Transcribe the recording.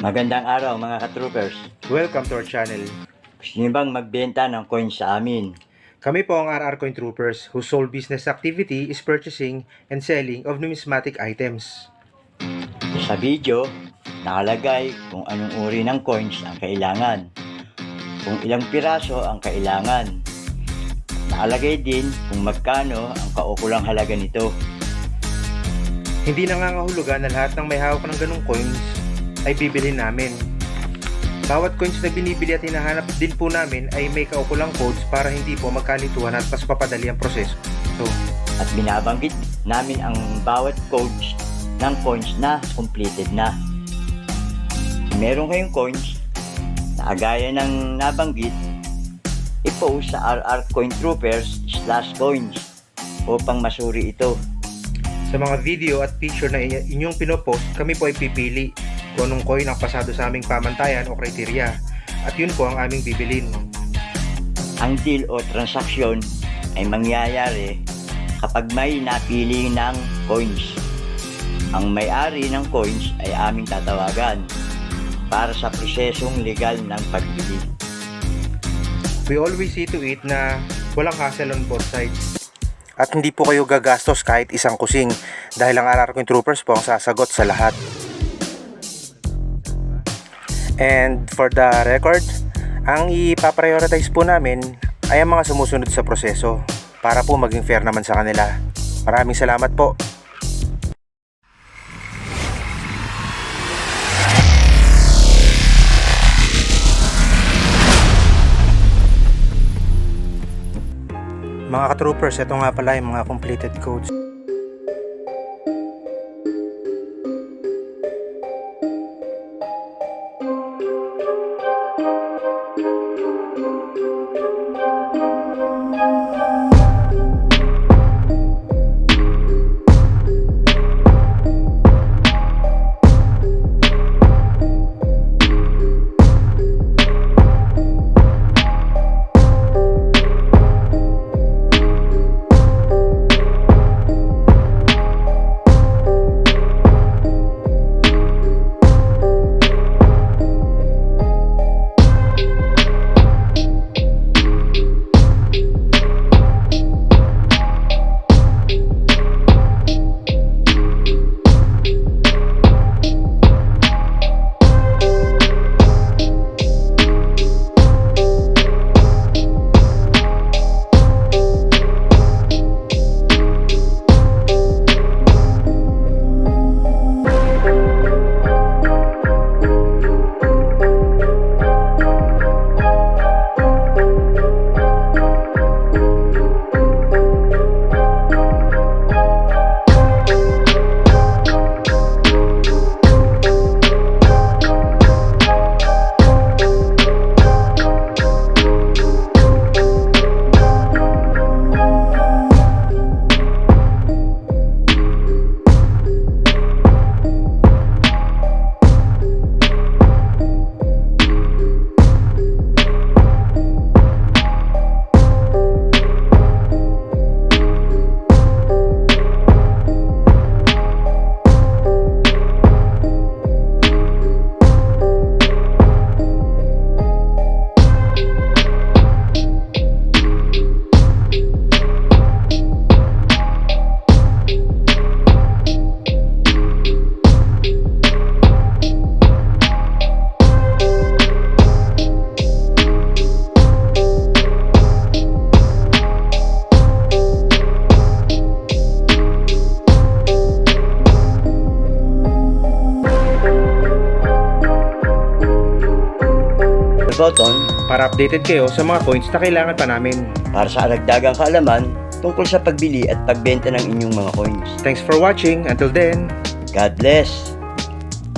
Magandang araw mga ka-troopers. Welcome to our channel. Gusto niyo bang magbenta ng coins sa amin? Kami po ang RR Coin Troopers whose sole business activity is purchasing and selling of numismatic items. Sa video, nakalagay kung anong uri ng coins ang kailangan. Kung ilang piraso ang kailangan. Nakalagay din kung magkano ang kaukulang halaga nito. Hindi nangangahulugan na lahat ng may hawak ng ganong coins ay bibilhin namin. Bawat coins na binibili at hinahanap din po namin ay may kaukulang codes para hindi po magkalituhan at mas papadali ang proseso. So, At binabanggit namin ang bawat codes ng coins na completed na. Meron kayong coins na agaya ng nabanggit, i-post sa RR Coin Troopers slash coins upang masuri ito. sa mga video at picture na inyo- inyong pinopost, kami po ay pipili kung anong coin ang pasado sa aming pamantayan o kriteriya. At yun po ang aming bibilin. Ang deal o transaksyon ay mangyayari kapag may napili ng coins. Ang may-ari ng coins ay aming tatawagan para sa prosesong legal ng pagbili. We always see to it na walang hassle on both sides. At hindi po kayo gagastos kahit isang kusing dahil ang RR Coin Troopers po ang sasagot sa lahat. And for the record, ang ipaprioritize po namin ay ang mga sumusunod sa proseso para po maging fair naman sa kanila. Maraming salamat po. Mga ka-troopers, ito nga pala yung mga completed codes. Button Para updated kayo sa mga coins na kailangan pa namin. para sa aragdagang kaalaman tungkol sa pagbili at pagbenta ng inyong mga coins. Thanks for watching. Until then, God bless!